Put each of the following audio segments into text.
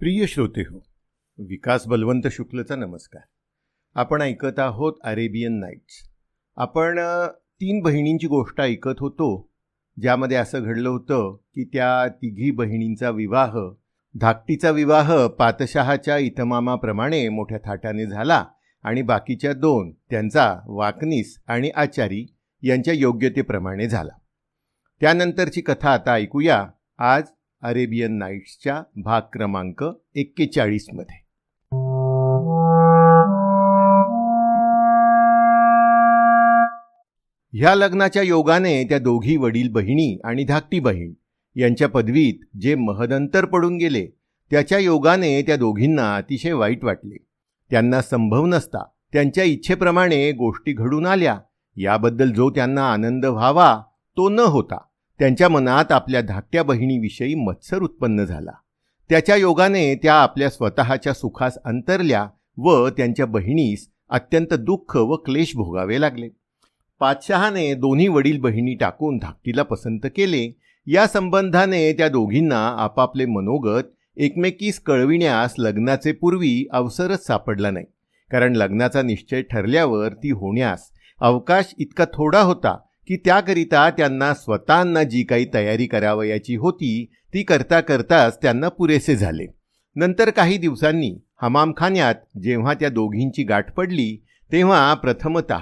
प्रिय श्रोते हो विकास बलवंत शुक्लचा नमस्कार. आपण ऐकत आहोत अरेबियन नाईट्स. आपण तीन बहिणींची गोष्ट ऐकत होतो ज्यामध्ये असं घडलं होतं की त्या तिघी बहिणींचा विवाह धाकटीचा विवाह पातशहाच्या इतमामाप्रमाणे मोठ्या थाटाने झाला आणि बाकीच्या दोन त्यांचा वाकनीस आणि आचारी यांच्या योग्यतेप्रमाणे झाला. त्यानंतरची कथा आता ऐकूया. आज अरेबियन नाईट्सच्या भाग क्रमांक एक्केचाळीसमध्ये ह्या लग्नाच्या योगाने त्या दोघी वडील बहिणी आणि धाकटी बहीण यांच्या पदवीत जे महदंतर पडून गेले त्याच्या योगाने त्या दोघींना अतिशय वाईट वाटले. त्यांना संभव नसता त्यांच्या इच्छेप्रमाणे गोष्टी घडून आल्या याबद्दल जो त्यांना आनंद व्हावा तो न होता. त्यांच्या मनात आपल्या धाकट्या बहिणीविषयी मत्सर उत्पन्न झाला. त्याच्या योगाने त्या आपल्या स्वतःच्या सुखास अंतरल्या व त्यांच्या बहिणीस अत्यंत दुःख व क्लेश भोगावे लागले. पातशहाने दोन्ही वडील बहिणी टाकून धाकटीला पसंत केले. या संबंधाने त्या दोघींना आपापले मनोगत एकमेकीस कळविण्यास लग्नाचे पूर्वी अवसरच सापडला नाही. कारण लग्नाचा निश्चय ठरल्यावर ती होण्यास अवकाश इतका थोडा होता की त्याकरिता त्यांना स्वतःना जी काही तयारी करावयाची होती ती करता करताच त्यांना पुरेसे झाले. नंतर काही दिवसांनी हमामखान्यात जेव्हा त्या दोघींची गाठ पडली तेव्हा प्रथमत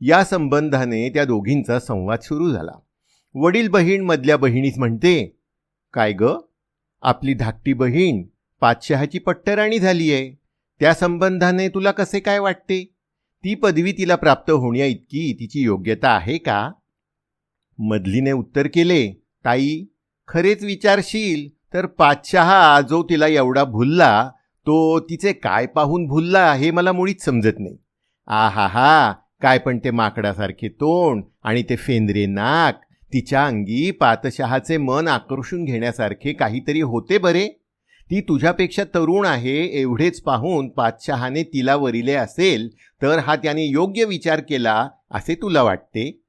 या संबंधाने त्या दोघींचा संवाद सुरू झाला. वडील बहीण मधल्या बहिणीस म्हणते काय ग? आपली धाकटी बहीण पाचशहाची पट्टराणी झाली आहे त्या संबंधाने तुला कसे काय वाटते? ती पदवी तिला प्राप्त होण्याइतकी तिची योग्यता आहे का? मधलीने उत्तर केले ताई खरेच विचारशील तर पाचशहा जो तिला एवढा भुलला तो तिचे काय पाहून भुलला हे मला मुळीच समजत नाही. आ हा हा काय पण ते माकडासारखे तोंड आणि ते फेंद्रे नाक तिच्या अंगी पातशहाचे मन आकर्षून घेण्यासारखे काहीतरी होते बरे? ती तुझ्यापेक्षा तरुण आहे एवढेच पाहून पातशहाने तिला वरिले असेल तर हा त्याने योग्य विचार केला असे तुला वाटते?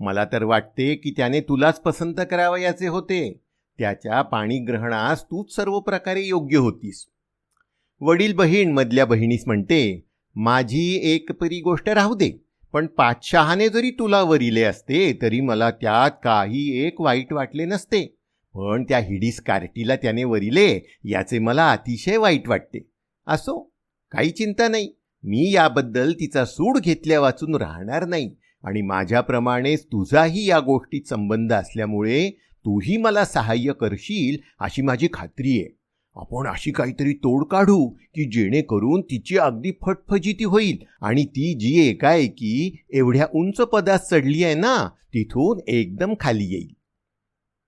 मला तर वाटते की त्याने तुलाच पसंत करावयाचे होते. त्याच्या पाणीग्रहणास तूच सर्व प्रकारे योग्य होतीस. वडील बहीण मधल्या बहिणीस म्हणते माझी एक परी गोष्ट राहू दे पण पाचशहाने जरी तुला वरिले असते तरी मला त्यात काही एक वाईट वाटले नसते. पण त्या हिडीस कार्टीला त्याने वरिले याचे मला अतिशय वाईट वाटते. असो काही चिंता नाही. मी याबद्दल तिचा सूड घेतल्या वाचून राहणार नाही. आणि माझ्याप्रमाणेच तुझाही या गोष्टीत संबंध असल्यामुळे तूही मला सहाय्य करशील अशी माझी खात्री आहे. आपण अशी काहीतरी तोड काढू की जेणेकरून तिची अगदी फटफजिती होईल आणि ती जी एकाएकी एवढ्या उंच पदात चढली आहे ना तिथून एकदम खाली येईल.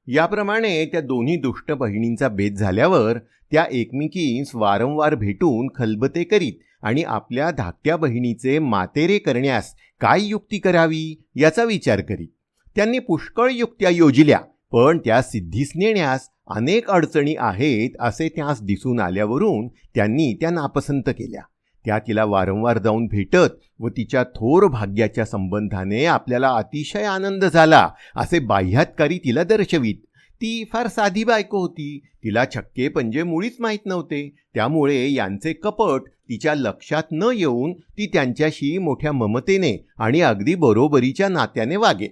याप्रमाणे त्या दोन्ही दुष्ट बहिणींचा भेद झाल्यावर त्या एकमेकींस वारंवार भेटून खलबते करीत आणि आपल्या धाकट्या बहिणीचे मातेरे करण्यास काय युक्ती करावी याचा विचार करीत त्यांनी पुष्कळ युक्त्या योजिल्या पण त्या सिद्धीस नेण्यास अनेक अडचणी आहेत असे त्यास दिसून आल्यावरून त्यांनी त्या नापसंत केल्या. त्या तिला वारंवार जाऊन भेटत व तिच्या थोर भाग्याच्या संबंधाने आपल्याला अतिशय आनंद झाला असे बाह्यातकारी तिला दर्शवीत. ती फार साधी बायको होती. तिला छक्के पंजे मुळीच माहीत नव्हते. त्यामुळे यांचे कपट तिच्या लक्षात न येऊन ती त्यांच्याशी मोठ्या ममतेने आणि अगदी बरोबरीच्या नात्याने वागे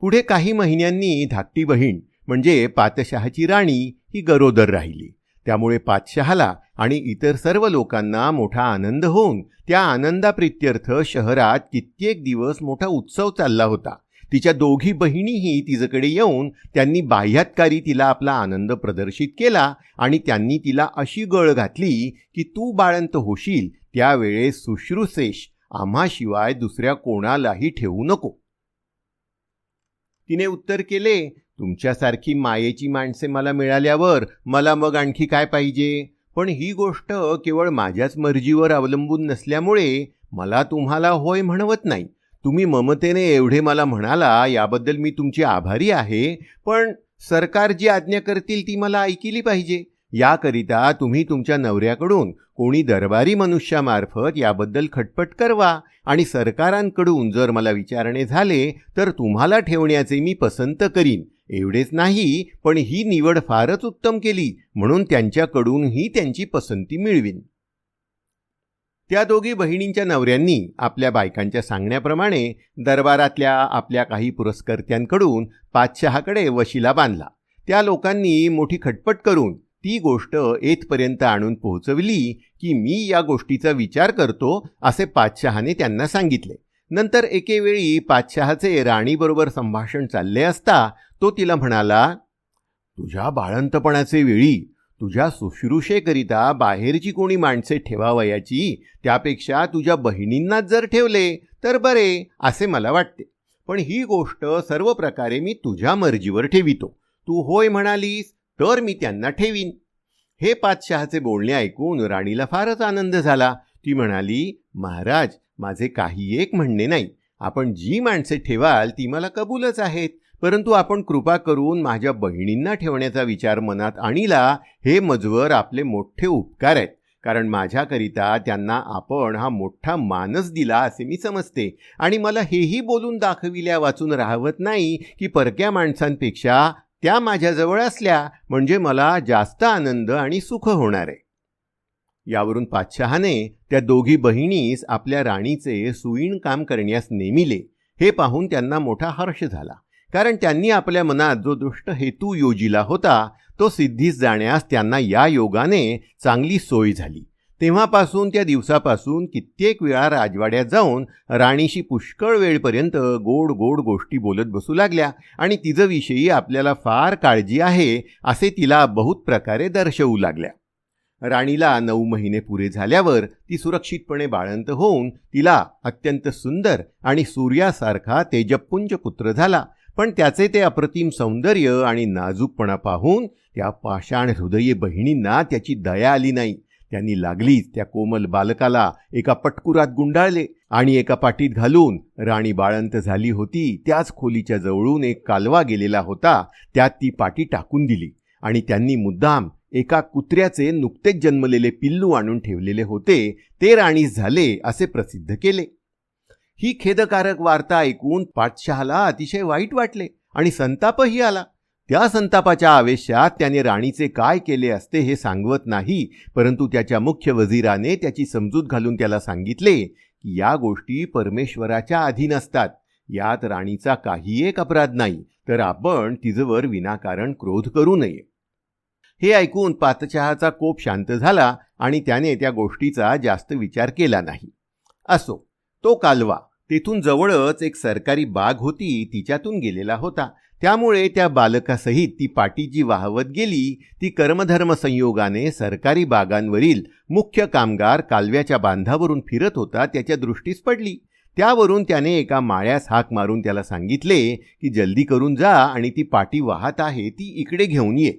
पुढे काही महिन्यांनी धाकटी बहीण म्हणजे पातशहाची राणी ही गरोदर राहिली. त्यामुळे पातशहाला आणि इतर सर्व लोकांना मोठा आनंद होऊन त्या आनंदाप्रित्यर्थ शहरात कित्येक दिवस मोठा उत्सव चालला होता. तिच्या दोघी बहिणीही तिच्याकडे येऊन त्यांनी बाह्यातकारी तिला आपला आनंद प्रदर्शित केला आणि त्यांनी तिला अशी गळ घातली की तू बाळंत होशील त्यावेळेस शुश्रूषेश आम्हाशिवाय दुसऱ्या कोणालाही ठेवू नको. तिने उत्तर केले तुमच्यासारखी मायेची माणसे मला मिळाल्यावर मला मग आणखी काय पाहिजे? पण ही गोष्ट केवळ माझ्याच मर्जीवर अवलंबून नसल्यामुळे मला तुम्हाला होय म्हणवत नाही. तुम्ही ममतेने एवढे मला म्हणाला याबद्दल मी तुमची आभारी आहे पण सरकार जी आज्ञा करतील ती मला ऐकिली पाहिजे. याकरिता तुम्ही तुमच्या नवऱ्याकडून कोणी दरबारी मनुष्यामार्फत याबद्दल खटपट करवा आणि सरकारांकडून जर मला विचारणे झाले तर तुम्हाला ठेवण्याचे मी पसंत करीन. एवढेच नाही पण ही निवड फारच उत्तम केली म्हणून त्यांच्याकडूनही त्यांची पसंती मिळवीन. त्या दोघी बहिणींच्या नवऱ्यांनी आपल्या बायकांच्या सांगण्याप्रमाणे दरबारातल्या आपल्या काही पुरस्कर्त्यांकडून पाचशहाकडे वशिला बांधला. त्या लोकांनी मोठी खटपट करून ती गोष्ट येथपर्यंत आणून पोहोचवली की मी या गोष्टीचा विचार करतो असे पाचशहाने त्यांना सांगितले. नंतर एकेवेळी पाचशहाचे राणीबरोबर संभाषण चालले असता तो तिला म्हणाला तुझ्या बाळंतपणाचे वेळी तुझ्या सुश्रूषेकरिता बाहेरची कोणी माणसे ठेवावयाची त्यापेक्षा तुझ्या बहिणींनाच जर ठेवले तर बरे असे मला वाटते. पण ही गोष्ट सर्व प्रकारे मी तुझ्या मर्जीवर ठेवितो. तू होय म्हणालीस तर मी त्यांना ठेवीन. हे पाचशहाचे बोलणे ऐकून राणीला फारच आनंद झाला. ती म्हणाली महाराज माझे काही एक म्हणणे नाही. आपण जी माणसे ठेवाल ती मला कबूलच आहेत. परंतु आपण कृपा करून माझ्या बहिणींना ठेवण्याचा विचार मनात आणिला हे मजवर आपले मोठे उपकार आहेत. कारण माझ्याकरिता त्यांना आपण हा मोठा मानस दिला असे मी समजते. आणि मला हेही बोलून दाखविल्या वाचून राहवत नाही की परक्या माणसांपेक्षा त्या माझ्याजवळ असल्या म्हणजे मला जास्त आनंद आणि सुख होणार आहे. यावरून पातशहाने त्या दोघी बहिणीस आपल्या राणीचे सुईण काम करण्यास नेमिले. हे पाहून त्यांना मोठा हर्ष झाला. कारण त्यांनी आपल्या मनात जो दुष्ट हेतू योजिला होता तो सिद्धीस जाण्यास त्यांना या योगाने चांगली सोय झाली. तेव्हापासून त्या दिवसापासून कित्येक वेळा राजवाड्यात जाऊन राणीशी पुष्कळ वेळपर्यंत गोड गोड गोष्टी बोलत बसू लागल्या आणि तिजविषयी आपल्याला फार काळजी आहे असे तिला बहुत प्रकारे दर्शवू लागल्या. राणीला नऊ महिने पुरे झाल्यावर ती सुरक्षितपणे बाळंत होऊन तिला अत्यंत सुंदर आणि सूर्यासारखा तेजपुंज पुत्र झाला. पण त्याचे ते अप्रतिम सौंदर्य आणि नाजूकपणा पाहून त्या पाषाण हृदयी बहिणींना त्याची दया आली नाही. त्यांनी लागलीच त्या कोमल बालकाला एका पटकुरात गुंडाळले आणि एका पाटीत घालून राणी बाळंत झाली होती त्याच खोलीच्या जवळून एक कालवा गेलेला होता त्यात ती पाटी टाकून दिली आणि त्यांनी मुद्दाम एका कुत्र्याचे नुकतेच जन्मलेले पिल्लू आणून ठेवलेले होते ते राणीस झाले असे प्रसिद्ध केले. ही खेदकारक वार्ता ऐकून पाठशहाला अतिशय वाईट वाटले आणि संतापही आला. त्या संतापाच्या आवेशात त्याने राणीचे काय केले असते हे सांगवत नाही परंतु त्याच्या मुख्य वजीराने त्याची समजूत घालून त्याला सांगितले की या गोष्टी परमेश्वराच्या अधीन असतात. यात राणीचा काही एक अपराध नाही तर आपण तिजवर विनाकारण क्रोध करू नये. हे ऐकून पातचहाचा कोप शांत झाला आणि त्याने त्या गोष्टीचा जास्त विचार केला नाही. असो. तो कालवा. तेथून जवळच एक सरकारी बाग होती तिच्यातून गेलेला होता. त्यामुळे त्या बालकासहित ती पाटी जी वाहवत गेली. ती कर्मधर्म संयोगाने सरकारी बागांवरील मुख्य कामगार कालव्याच्या बांधावरून फिरत होता त्याच्या दृष्टीस पडली. त्यावरून त्याने एका माळ्यास हाक मारून त्याला सांगितले की जल्दी करून जा आणि ती पाटी वाहत आहे ती इकडे घेऊन ये.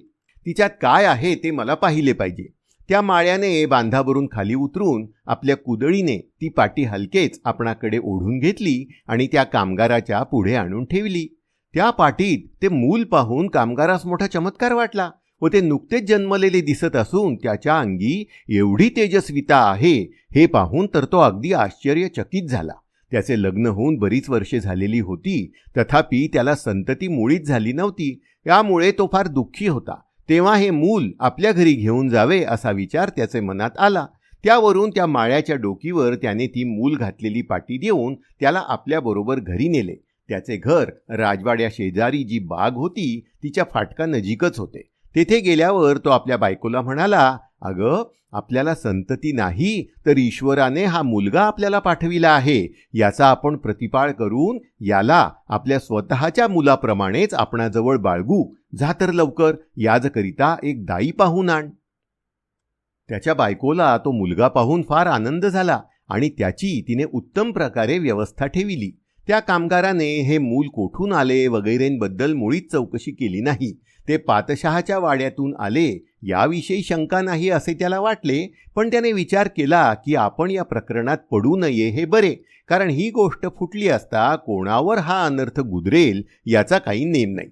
तिच्यात काय आहे ते मला पाहिले पाहिजे. त्या माळ्याने बांधावरून खाली उतरून आपल्या कुदळीने ती पाटी हलकेच आपणाकडे ओढून घेतली आणि त्या कामगाराच्या पुढे आणून ठेवली. त्या पाटीत ते मूल पाहून कामगारास मोठा चमत्कार वाटला व ते नुकतेच जन्मलेले दिसत असून त्याच्या अंगी एवढी तेजस्विता आहे हे पाहून तर तो अगदी आश्चर्यचकित झाला. त्याचे लग्न होऊन बरीच वर्षे झालेली होती तथापि त्याला संतती मुळीच झाली नव्हती. त्यामुळे तो फार दुःखी होता. तेव्हा हे मूल आपल्या घरी घेऊन जावे असा विचार त्याचे मनात आला. त्यावरून त्या माळ्याच्या डोकीवर त्याने ती मूल घातलेली पाटी देऊन त्याला आपल्याबरोबर घरी नेले. त्याचे घर राजवाड्या शेजारी जी बाग होती तिच्या फाटका नजीकच होते. तेथे गेल्यावर तो आपल्या बायकोला म्हणाला अगं आपल्याला संतती नाही तर ईश्वराने हा मुलगा आपल्याला पाठविला आहे. याचा आपण प्रतिपाळ करून याला आपल्या स्वतःच्या मुलाप्रमाणेच आपणाजवळ बाळगू. जा तर लवकर याजकरिता एक दाई पाहून आण. त्याच्या बायकोला तो मुलगा पाहून फार आनंद झाला आणि त्याची तिने उत्तम प्रकारे व्यवस्था ठेविली. त्या कामगाराने हे मूल कोठून आले वगैरेंबद्दल मुळीच चौकशी केली नाही. ते पातशहाच्या वाड्यातून आले. याविषयी शंका नाही असे त्याला वाटले पण त्याने विचार केला की आपण या प्रकरणात पडू नये हे बरे कारण ही गोष्ट फुटली असता कोणावर हा अनर्थ गुदरेल याचा काही नेम नाही.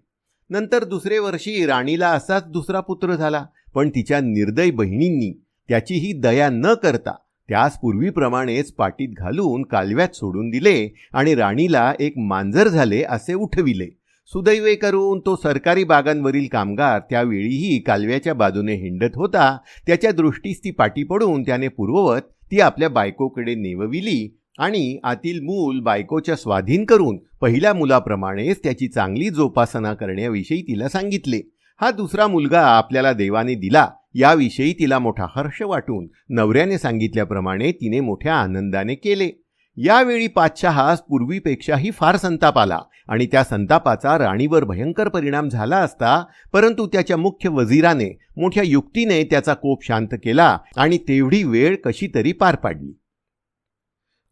नंतर दुसरे वर्षी राणीला असाच दुसरा पुत्र झाला पण तिच्या निर्दय बहिणींनी त्याचीही दया न करता त्यास पूर्वीप्रमाणेच पाटीत घालून कालव्यात सोडून दिले आणि राणीला एक मांजर झाले असे उठविले. सुदैवे करून तो सरकारी बागांवरील कामगार त्यावेळीही कालव्याच्या बाजूने हिंडत होता. त्याच्या दृष्टीस ती पाठी पडून त्याने पूर्ववत ती आपल्या बायकोकडे नेवविली आणि आतील मूल बायकोच्या स्वाधीन करून पहिल्या मुलाप्रमाणेच त्याची चांगली जोपासना करण्याविषयी तिला सांगितले. हा दुसरा मुलगा आपल्याला देवाने दिला याविषयी तिला मोठा हर्ष वाटून नवऱ्याने सांगितल्याप्रमाणे तिने मोठ्या आनंदाने केले. यावेळी पाचशहास पूर्वीपेक्षाही फार संताप आला आणि त्या संतापाचा राणीवर भयंकर परिणाम झाला असता परंतु त्याच्या मुख्य वजीराने मोठ्या युक्तीने त्याचा कोप शांत केला आणि तेवढी वेळ कशी तरी पार पाडली.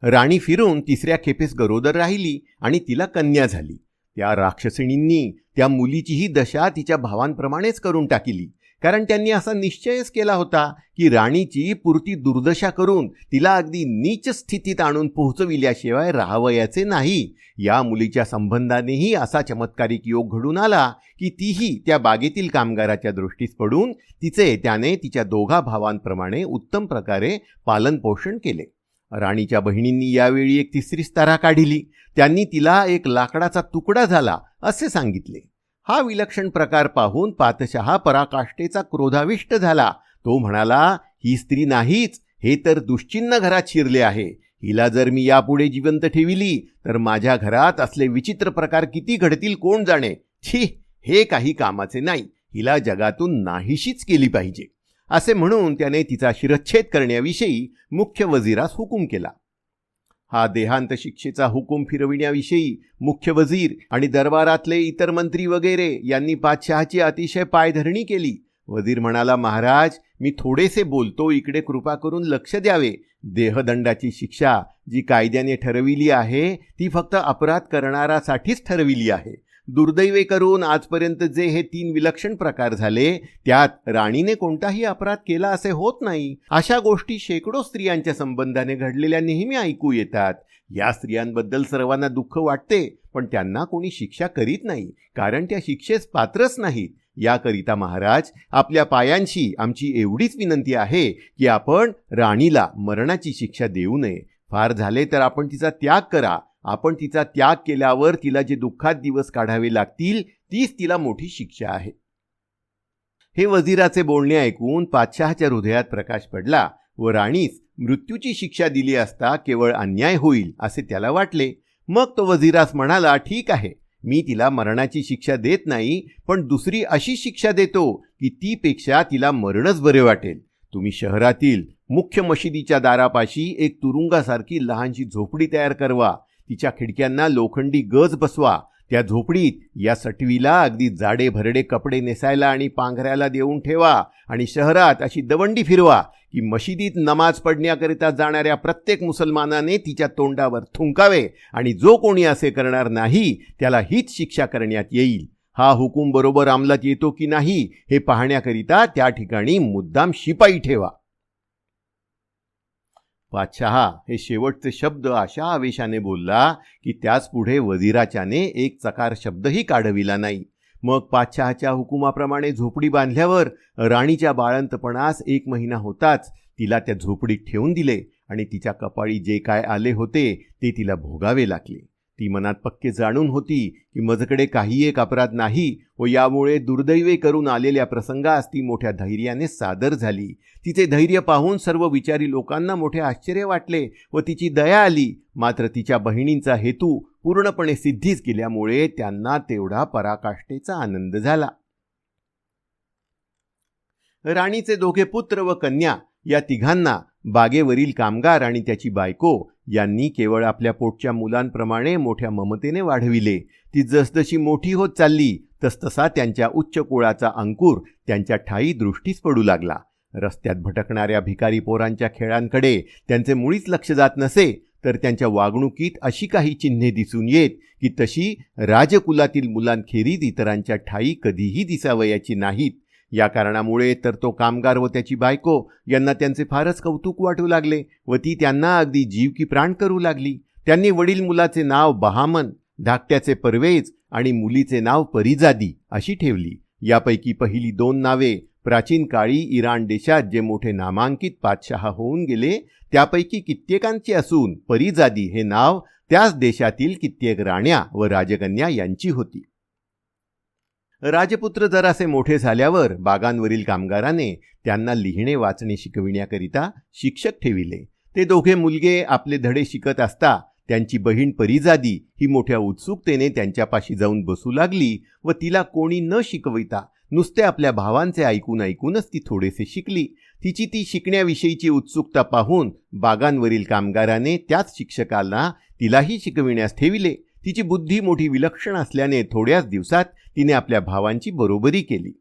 राणी फिरून तिसऱ्या खेपेस गरोदर राहिली आणि तिला कन्या झाली. त्या राक्षसिणींनी त्या मुलीचीही दशा तिच्या भावांप्रमाणेच करून टाकिली. कारण त्यांनी असा निश्चयच केला होता की राणीची पुरती दुर्दशा करून तिला अगदी नीच स्थितीत आणून पोहोचविल्याशिवाय राहावयाचे नाही. या मुलीच्या संबंधानेही असा चमत्कारिक योग घडून आला की तीही त्या बागेतील कामगाराच्या दृष्टीस पडून तिचे त्याने तिच्या दोघा भावांप्रमाणे उत्तम प्रकारे पालनपोषण केले. राणीच्या बहिणींनी यावेळी एक तिसरी तारा काढिली. त्यांनी तिला एक लाकडाचा तुकडा झाला असे सांगितले. हा विलक्षण प्रकार पाहून पातशहा पराकाष्ठेचा क्रोधाविष्ट झाला. तो म्हणाला ही स्त्री नाहीच हे तर दुश्चिन्न घरात शिरले आहे. हिला जर मी यापुढे जिवंत ठेविली तर माझ्या घरात असले विचित्र प्रकार किती घडतील कोण जाणे? छी हे काही कामाचे नाही. हिला जगातून नाहीशीच केली पाहिजे. असे म्हणून त्याने तिचा शिरच्छेद करण्याविषयी मुख्य वजिरास हुकूम केला. हा देहांत शिक्षेचा हुकूम फिरविण्याविषयी मुख्य वजीर आणि दरबारातले इतर मंत्री वगैरे यांनी पातशहाची अतिशय पायधरणी केली. वजीर म्हणाला महाराज मी थोडेसे बोलतो इकडे कृपा करून लक्ष द्यावे. देहदंडाची शिक्षा जी कायद्याने ठरविली आहे ती फक्त अपराध करणारासाठीच ठरविली आहे. दुर्दैवे करून आजपर्यंत जे हे तीन विलक्षण प्रकार झाले त्यात राणीने कोणताही अपराध केला असे होत नाही. अशा गोष्टी शेकडो स्त्रियांच्या संबंधाने घडलेल्या नेहमी ऐकू येतात. या स्त्रियांबद्दल सर्वांना दुःख वाटते पण त्यांना कोणी शिक्षा करीत नाही कारण त्या शिक्षेस पात्रच नाहीत. याकरिता महाराज आपल्या पायांशी आमची एवढीच विनंती आहे की आपण राणीला मरणाची शिक्षा देऊ नये. फार झाले तर आपण तिचा त्याग करा. आपण तिचा त्याग केल्यावर तिला जे दुःखात दिवस काढावे लागतील तीच तिला मोठी शिक्षा आहे. हे वजीराचे बोलणे ऐकून पातशहाच्या हृदयात प्रकाश पडला व राणीस मृत्यूची शिक्षा दिली असता केवळ अन्याय होईल असे त्याला वाटले. मग तो वजीरास म्हणाला ठीक आहे मी तिला मरणाची शिक्षा देत नाही पण दुसरी अशी शिक्षा देतो की तीपेक्षा तिला मरणच बरे वाटेल. तुम्ही शहरातील मुख्य मशिदीच्या दारापाशी एक तुरुंगासारखी लहानशी झोपडी तयार करवा तिच्या खिडक्यांना लोखंडी गज बसवा त्या झोपडीत या सटवीला अगदी जाडे भरडे कपडे नेसायला आणि पांघऱ्याला देऊन ठेवा आणि शहरात अशी दवंडी फिरवा की मशिदीत नमाज पडण्याकरिता जाणाऱ्या प्रत्येक मुसलमानाने तिच्या तोंडावर थुंकावे आणि जो कोणी असे करणार नाही त्याला हीच शिक्षा करण्यात येईल. हा हुकूम बरोबर अंमलात येतो की नाही हे पाहण्याकरिता त्या ठिकाणी मुद्दाम शिपाई ठेवा. पातशहा हे शेवटचे शब्द अशा आवेशाने बोलला की त्याच पुढे वजीराच्याने एक चकार शब्दही काढविला नाही. मग पातशहाच्या हुकुमाप्रमाणे झोपडी बांधल्यावर राणीच्या बाळंतपणास एक महिना होताच तिला त्या झोपडीत ठेवून दिले आणि तिच्या कपाळी जे काय आले होते ते तिला भोगावे लागले. ती मनात पक्के जाणून होती की मजकडे काही एक अपराध नाही व यामुळे दुर्दैवे करून आलेल्या प्रसंगास ती मोठ्या धैर्याने सादर झाली. तिचे धैर्य पाहून सर्व विचारी लोकांना मोठे आश्चर्य वाटले व तिची दया आली. मात्र तिच्या बहिणींचा हेतू पूर्णपणे सिद्धीच केल्यामुळे त्यांना तेवढा पराकाष्ठेचा आनंद झाला. राणीचे दोघे पुत्र व कन्या या तिघांना बागेवरील कामगार आणि त्याची बायको यांनी केवळ आपल्या पोटच्या मुलांप्रमाणे मोठ्या ममतेने वाढविले. ती जसजशी मोठी होत चालली तसतसा त्यांच्या उच्च कुळाचा अंकुर त्यांच्या ठाई दृष्टीस पडू लागला. रस्त्यात भटकणाऱ्या भिकारी पोरांच्या खेळांकडे त्यांचे मुळीच लक्ष जात नसे तर त्यांच्या वागणुकीत अशी काही चिन्हे दिसून येत की तशी राजकुलातील मुलांखेरीज इतरांच्या ठाई कधीही दिसावयाची नाहीत. या कारणामुळे तर तो कामगार व त्याची बायको यांना त्यांचे फारच कौतुक वाटू लागले व ती त्यांना अगदी जीव की प्राण करू लागली. त्यांनी वडील मुलाचे नाव बहामन धाकट्याचे परवेज आणि मुलीचे नाव परिजादी अशी ठेवली. यापैकी पहिली दोन नावे प्राचीन काळी इराण देशात जे मोठे नामांकित पातशहा होऊन गेले त्यापैकी कित्येकांची असून परिजादी हे नाव त्याच देशातील कित्येक राण्या व राजकन्या यांची होती. राजपुत्र जरासे मोठे झाल्यावर बागांवरील कामगाराने त्यांना लिहिणे वाचणे शिकविण्याकरिता शिक्षक ठेविले. ते दोघे मुलगे आपले धडे शिकत असता त्यांची बहीण परिजादी ही मोठ्या उत्सुकतेने त्यांच्यापाशी जाऊन बसू लागली व तिला कोणी न शिकविता नुसते आपल्या भावांचे ऐकून ऐकूनच ती थोडेसे शिकली. तिची ती शिकण्याविषयीची उत्सुकता पाहून बागांवरील कामगाराने त्याच शिक्षकाला तिलाही शिकविण्यास ठेविले. तिची बुद्धी मोठी विलक्षण असल्याने थोड्याच दिवसात तिने आपल्या भावांची बरोबरी केली.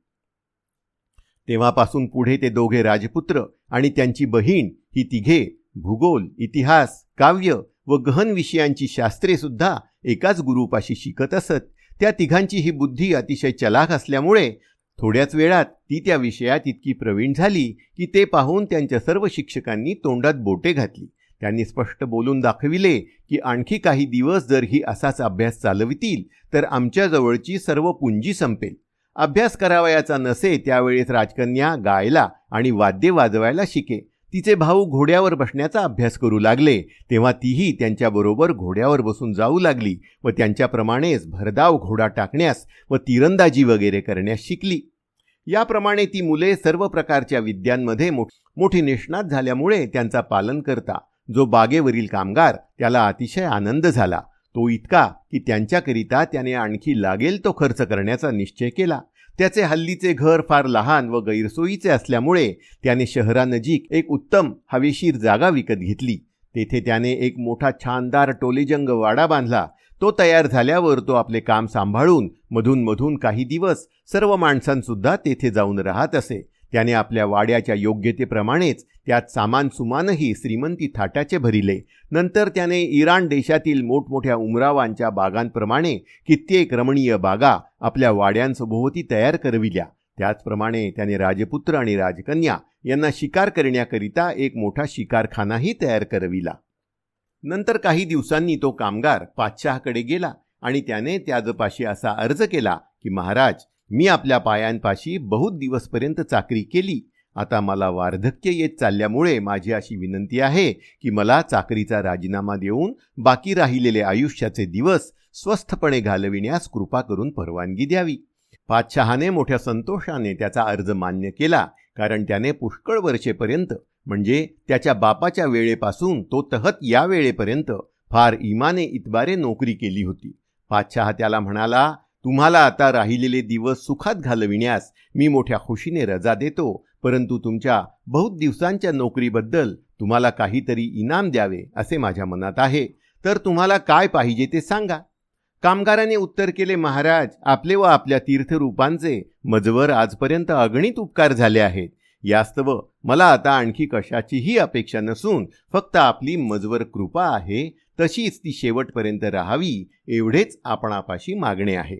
तेव्हापासून पुढे ते दोघे राजपुत्र आणि त्यांची बहीण ही तिघे भूगोल इतिहास काव्य व गहन विषयांची शास्त्रे सुद्धा एकाच गुरुपाशी शिकत असत. त्या तिघांची ही बुद्धी अतिशय चलाख असल्यामुळे थोड्याच वेळात ती त्या विषयात इतकी प्रवीण झाली की ते पाहून त्यांच्या सर्व शिक्षकांनी तोंडात बोटे घातली. त्यांनी स्पष्ट बोलून दाखविले की आणखी काही दिवस जर ही असाच अभ्यास चालवितील तर आमच्याजवळची सर्व पुंजी संपेल. अभ्यास करावयाचा नसे त्यावेळेस राजकन्या गायला आणि वाद्य वाजवायला शिके. तिचे भाऊ घोड्यावर बसण्याचा अभ्यास करू लागले. तेव्हा तीही त्यांच्याबरोबर घोड्यावर बसून जाऊ लागली व त्यांच्याप्रमाणेच भरधाव घोडा टाकण्यास व तिरंदाजी वगैरे करण्यास शिकली. याप्रमाणे ती मुले सर्व प्रकारच्या विद्यांमध्ये मोठी निष्णात झाल्यामुळे त्यांचा पालन करता जो बागेवरील कामगार त्याला अतिशय आनंद झाला. तो इतका की त्यांच्याकरिता त्याने आणखी लागेल तो खर्च करण्याचा निश्चय केला. त्याचे हल्लीचे घर फार लहान व गैरसोयीचे असल्यामुळे त्याने शहरानजीक एक उत्तम हवेशीर जागा विकत घेतली. तेथे त्याने एक मोठा छानदार टोलेजंग वाडा बांधला. तो तयार झाल्यावर तो आपले काम सांभाळून मधून मधून काही दिवस सर्व माणसांसुद्धा तेथे जाऊन राहत असे. त्याने आपल्या वाड्याच्या योग्यतेप्रमाणेच त्यात सामान सुमानही श्रीमंती थाटाचे भरिले. नंतर त्याने इराण देशातील मोठमोठ्या उमरावांच्या बागांप्रमाणे कित्येक रमणीय बागा आपल्या वाड्यांसभोवती तयार करविल्या. त्याचप्रमाणे त्याने राजपुत्र आणि राजकन्या यांना शिकार करण्याकरिता एक मोठा शिकारखानाही तयार करविला. नंतर काही दिवसांनी तो कामगार पातशहाकडे गेला आणि त्याने त्याजपाशी असा अर्ज केला की महाराज मी आपल्या पायांपाशी बहुत दिवसपर्यंत चाकरी केली. आता मला वार्धक्य येत चालल्यामुळे माझी अशी विनंती आहे की मला चाकरीचा राजीनामा देऊन बाकी राहिलेले आयुष्याचे दिवस स्वस्थपणे घालविण्यास कृपा करून परवानगी द्यावी. पातशहाने मोठ्या संतोषाने त्याचा अर्ज मान्य केला कारण त्याने पुष्कळ वर्षेपर्यंत म्हणजे त्याच्या बापाच्या वेळेपासून तो तहत या वेळेपर्यंत फार इमाने इतबारे नोकरी केली होती. पातशहा त्याला म्हणाला तुम्हाला आता राहिलेले दिवस सुखात घालविण्यास मी मोठ्या खुशीने रजा देतो परंतु तुमच्या बहुत दिवसांच्या नोकरीबद्दल तुम्हाला काहीतरी इनाम द्यावे असे माझ्या मनात आहे. तर तुम्हाला काय पाहिजे ते सांगा. कामगाराने उत्तर केले महाराज आपले व आपल्या तीर्थरूपांचे मजवर आजपर्यंत अगणित उपकार झाले आहेत. यास्तव मला आता आणखी कशाचीही अपेक्षा नसून फक्त आपली मजवर कृपा आहे तशीच ती शेवटपर्यंत राहावी एवढेच आपणापाशी मागणे आहे.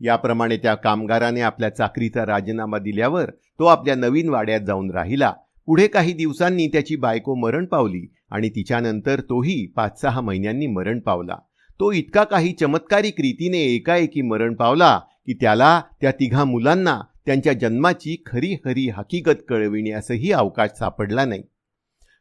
याप्रमाणे त्या कामगाराने आपल्या चाकरीचा राजीनामा दिल्यावर तो आपल्या नवीन वाड्यात जाऊन राहिला. पुढे काही दिवसांनी त्याची बायको मरण पावली आणि तिच्यानंतर तोही पाच सहा महिन्यांनी मरण पावला. तो इतका काही चमत्कारिक रीतीने एकाएकी मरण पावला की त्याला त्या तिघा मुलांना त्यांच्या जन्माची खरी खरी हकीकत कळविण्यासही अवकाश सापडला नाही.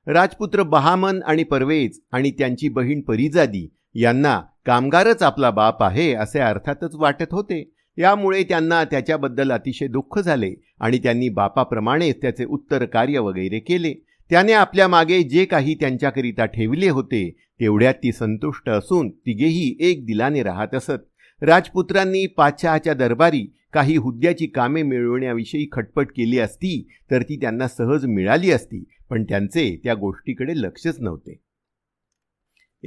राजपुत्र बहामन आणि परवेज आणि त्यांची बहीण परिजादी यांना कामगारच आपला बाप आहे असे अर्थातच वाटत होते. यामुळे त्यांना त्याच्याबद्दल अतिशय दुःख झाले आणि त्यांनी बापाप्रमाणेच त्याचे उत्तर कार्य वगैरे केले. त्याने आपल्या मागे जे काही त्यांच्याकरिता ठेवले होते तेवढ्यात ती संतुष्ट असून तिघेही एक दिलाने राहत असत. राजपुत्रांनी पाचशहाच्या दरबारी काही हुद्द्याची कामे मिळवण्याविषयी खटपट केली असती तर ती त्यांना सहज मिळाली असती पण त्यांचे त्या गोष्टीकडे लक्षच नव्हते.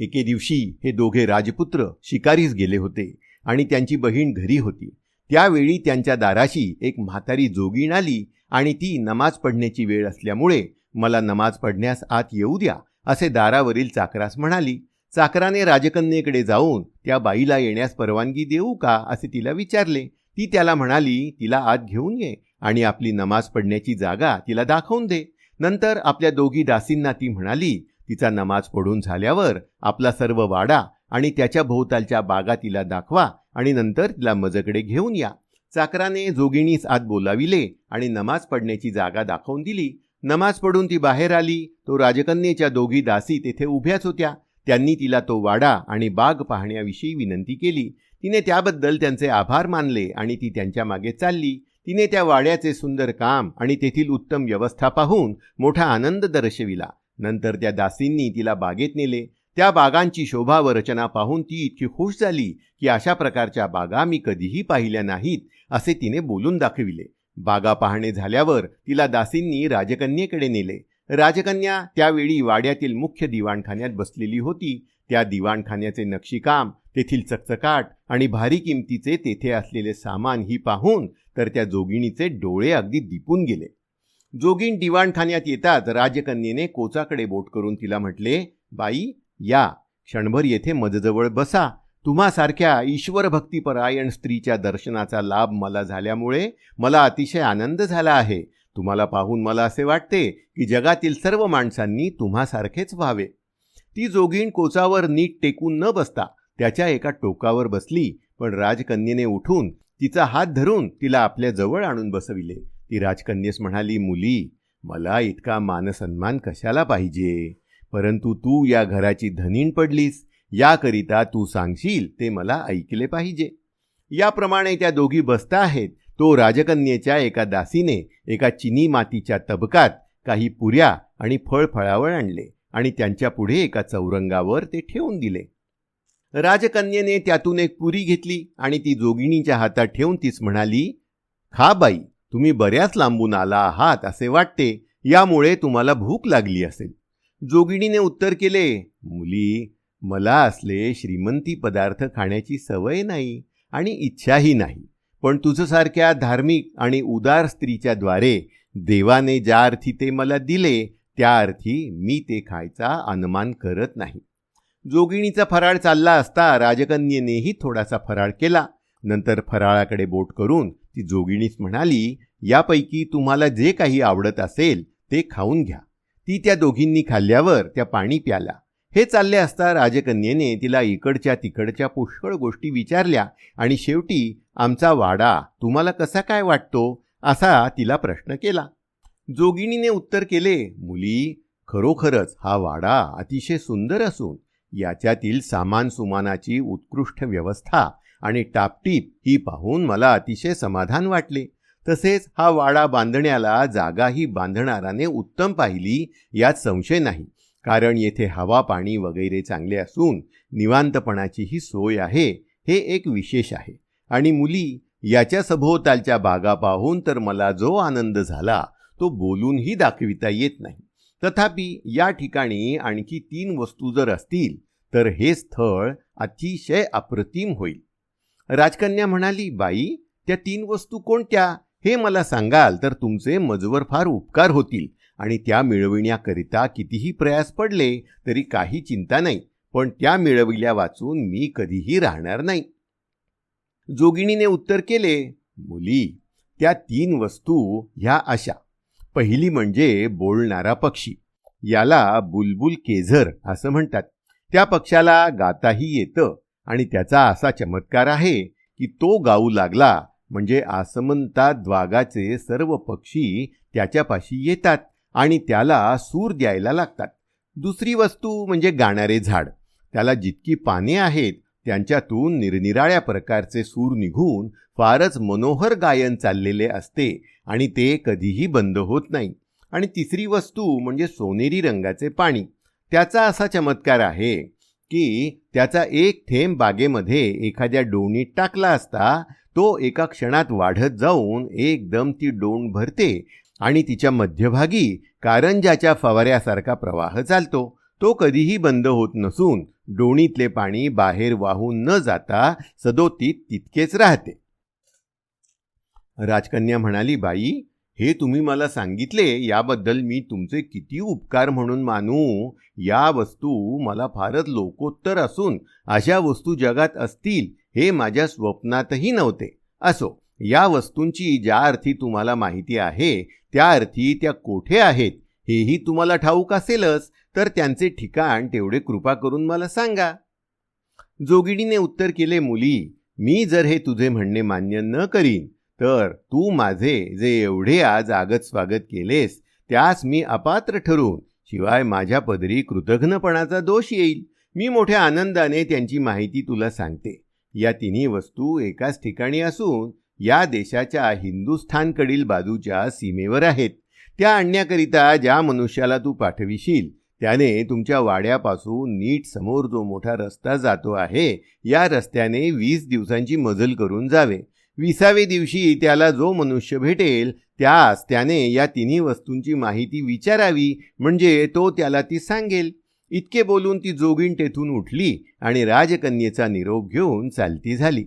एके दिवशी हे दोघे राजपुत्र शिकारीस गेले होते आणि त्यांची बहीण घरी होती. त्यावेळी त्यांच्या दाराशी एक म्हातारी जोगीण आली आणि ती नमाज पडण्याची वेळ असल्यामुळे मला नमाज पडण्यास आत येऊ द्या असे दारावरील चाकरास म्हणाली. चाकराने राजकन्येकडे जाऊन त्या बाईला येण्यास परवानगी देऊ का? असे तिला विचारले. ती त्याला म्हणाली तिला आत घेऊन ये आणि आपली नमाज पडण्याची जागा तिला दाखवून दे. नंतर आपल्या दोघी दासींना ती म्हणाली तिचा नमाज पडून झाल्यावर आपला सर्व वाडा आणि त्याच्या भोवतालच्या बागा तिला दाखवा आणि नंतर तिला मजकडे घेऊन या. चाकराने जोगिणीस आत बोलाविले आणि नमाज पडण्याची जागा दाखवून दिली. नमाज पडून ती बाहेर आली. तो राजकन्येच्या दोघी दासी तेथे उभ्याच होत्या. त्यांनी तिला तो वाडा आणि बाग पाहण्याविषयी विनंती केली. तिने त्याबद्दल त्यांचे आभार मानले आणि ती त्यांच्या मागे चालली. तिने त्या वाड्याचे सुंदर काम आणि तेथील उत्तम व्यवस्था पाहून मोठा आनंद दर्शविला. नंतर त्या दासींनी तिला बागेत नेले. त्या बागांची शोभा व रचना पाहून ती इतकी खुश झाली की अशा प्रकारच्या बागा मी कधीही पाहिल्या नाहीत असे तिने बोलून दाखविले. बागा पाहणे झाल्यावर तिला दासींनी राजकन्येकडे नेले. राजकन्या त्यावेळी वाड्यातील मुख्य दिवाणखान्यात बसलेली होती. त्या दिवाणखान्याचे नक्षीकाम तेथील चकचकाट आणि भारी किमतीचे तेथे असलेले सामान ही पाहून तर त्या जोगिणीचे डोळे अगदी दिपून गेले. जोगीण दिवाणखान्यात येताच राजकन्येने कोचाकडे बोट करून तिला म्हटले बाई या. क्षणभर येथे मजजवळ बसा. तुम्हासारख्या ईश्वरभक्तीपरायण स्त्रीच्या दर्शनाचा लाभ मला झाल्यामुळे मला अतिशय आनंद झाला आहे. तुम्हाला पाहून मला असे वाटते की जगातील सर्व माणसांनी तुम्हासारखेच व्हावे. ती जोगीण कोचावर नीट टेकून न बसता त्याच्या एका टोकावर बसली पण राजकन्येने उठून तिचा हात धरून तिला आपल्या जवळ आणून बसविले. ती राजकन्येस म्हणाली मुली मला इतका मानसन्मान कशाला पाहिजे? परंतु तू या घराची धनीण पडलीस याकरिता तू सांगशील ते मला ऐकले पाहिजे. याप्रमाणे त्या दोघी बसता आहेत. तो राजकन्येच्या एका दासीने एका चिनी मातीच्या तबकात काही पुऱ्या आणि फळफळावळ आणले आणि त्यांच्या पुढे एका चौरंगावर ते ठेवून दिले. राजकन्येने त्यातून एक पुरी घेतली आणि ती जोगिणीच्या हातात ठेवून तीच म्हणाली खा बाई तुम्ही बऱ्याच लांबून आला आहात असे वाटते. यामुळे तुम्हाला भूक लागली असेल. जोगिणीने उत्तर केले मुली मला असले श्रीमंती पदार्थ खाण्याची सवय नाही आणि इच्छाही नाही. पण तुझसारख्या धार्मिक आणि उदार स्त्रीच्या द्वारे देवाने ज्या अर्थी ते मला दिले त्या अर्थी मी ते खायचा अनुमान करत नाही. जोगिणीचा फराळ चालला असता राजकन्येनेही थोडासा फराळ केला. नंतर फराळाकडे बोट करून ती जोगिणीच म्हणाली यापैकी तुम्हाला जे काही आवडत असेल ते खाऊन घ्या. ती त्या दोघींनी खाल्ल्यावर त्या पाणी प्याला. हे चालले असता राजकन्येने तिला इकडच्या तिकडच्या पुष्कळ गोष्टी विचारल्या आणि शेवटी आमचा वाडा तुम्हाला कसा काय वाटतो? असा तिला प्रश्न केला. जोगिणीने उत्तर केले मुली खरोखरच हा वाडा अतिशय सुंदर असून याच्यातील सामान सुमानाची उत्कृष्ट व्यवस्था आणि टापटीप ही पाहून मला अतिशय समाधान वाटले. तसेच हा वाडा बांधण्याला जागाही बांधणाराने उत्तम पाहिली यात संशय नाही. कारण येथे हवा पाणी वगैरे चांगले असून निवांतपणाची ही सोय आहे हे एक विशेष आहे. आणि मुली याच्या सभोवतालच्या बागा पाहून तर मला जो आनंद झाला तो बोलूनही दाखविता येत नाही. तथापि या ठिकाणी आणखी तीन वस्तू जर असतील तर हे स्थळ अतिशय अप्रतिम होईल. राजकन्या म्हणाली बाई त्या तीन वस्तू कोणत्या? हे मला सांगाल तर तुमचे मजवर फार उपकार होतील आणि त्या मिळविण्याकरिता कितीही प्रयास पडले तरी काही चिंता नाही पण त्या मिळविल्या वाचून मी कधीही राहणार नाही. जोगिणीने उत्तर केले मुली त्या तीन वस्तू ह्या अशा. पहिली म्हणजे बोलणारा पक्षी. याला बुलबुल केझर असं म्हणतात. त्या पक्षाला गाताही येतं. आणि त्याचा असा चमत्कार आहे की तो गाऊ लागला म्हणजे आसमंता द्वागाचे सर्व पक्षी त्याच्यापाशी येतात आणि त्याला सूर द्यायला लागतात. दुसरी वस्तू म्हणजे गाणारे झाड. त्याला जितकी पाने आहेत त्यांच्यातून निरनिराळ्या प्रकारचे सूर निघून फारच मनोहर गायन चाललेले असते आणि ते कधीही बंद होत नाही. आणि तिसरी वस्तू म्हणजे सोनेरी रंगाचे पाणी. त्याचा असा चमत्कार आहे की त्याचा एक थेंब बागेमध्ये एखाद्या डोणीत टाकला असता तो एका क्षणात वाढत जाऊन एकदम ती डोण भरते आणि तिच्या मध्यभागी कारंजाच्या फवाऱ्यासारखा प्रवाह चालतो. तो कधीही बंद होत नसून डोणीतले पाणी बाहेर वाहून न जाता सदोतीत तितकेच राहते. राजकन्या म्हणाली बाई हे तुम्ही मला सांगितले याबद्दल मी तुमचे किती उपकार म्हणून मानू? या वस्तू मला फारच लोकोत्तर असून अशा वस्तू जगात असतील हे माझ्या स्वप्नातही नव्हते. असो या वस्तूंची ज्या अर्थी तुम्हाला माहिती आहे त्या अर्थी त्या कोठे आहेत हेही तुम्हाला ठाऊक असेलच तर त्यांचे ठिकाण तेवढे कृपा करून मला सांगा. जोगिडीने उत्तर केले मुली मी जर हे तुझे म्हणणे मान्य न करीन तर तू माझे जे एवढे आज आगत स्वागत केलेस त्यास मी अपात्र ठरून शिवाय माझ्या पदरी कृतघ्नपणाचा दोष येईल. मी मोठ्या आनंदाने त्यांची माहिती तुला सांगते. या तिन्ही वस्तू एकाच ठिकाणी असून या देशाच्या हिंदुस्थानकडील बाजूच्या सीमेवर आहेत. त्या आणण्याकरिता ज्या मनुष्याला तू पाठविशील त्याने तुमच्या वाड्यापासून नीट समोर जो मोठा रस्ता जातो आहे या रस्त्याने वीस दिवसांची मजल करून जावे. विसावे दिवशी त्याला जो मनुष्य भेटेल त्यास त्याने या तिन्ही वस्तूंची माहिती विचारावी म्हणजे तो त्याला ती सांगेल. इतके बोलून ती जोगीण तेथून उठली आणि राजकन्येचा निरोप घेऊन चालती झाली.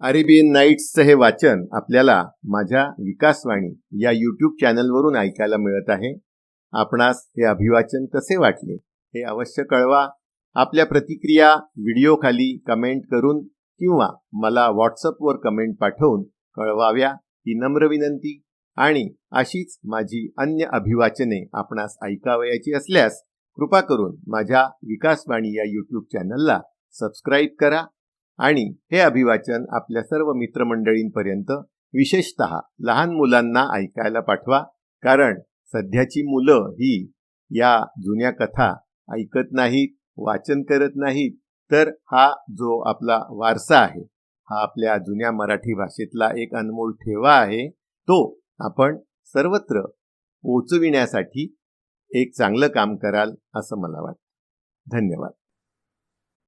अरेबियन नाईट्सचं हे वाचन आपल्याला माझ्या विकासवाणी या यूट्यूब चॅनलवरून ऐकायला मिळत आहे. आपणास हे अभिवाचन कसे वाटले हे अवश्य कळवा. आपल्या प्रतिक्रिया व्हिडिओखाली कमेंट करून किंवा मला व्हॉट्सअपवर कमेंट पाठवून कळवाव्या ही नम्र विनंती. आणि अशीच माझी अन्य अभिवाचने आपणास ऐकावयाची असल्यास कृपा करून माझ्या विकासवाणी या यूट्यूब चॅनलला सबस्क्राईब करा. आणि हे अभिवाचन आपल्या सर्व मित्रमंडळींपर्यंत विशेषत लहान मुलांना ऐकायला पाठवा. कारण सध्याची मुलं ही या जुन्या कथा ऐकत नाहीत. वाचन करत नाहीत तर हा जो आपला वारसा आहे हा आपल्या जुन्या मराठी भाषेतला एक अनमोल ठेवा आहे तो आपण सर्वत्र पोचविण्यासाठी एक चांगलं काम कराल असं मला वाटतं. धन्यवाद.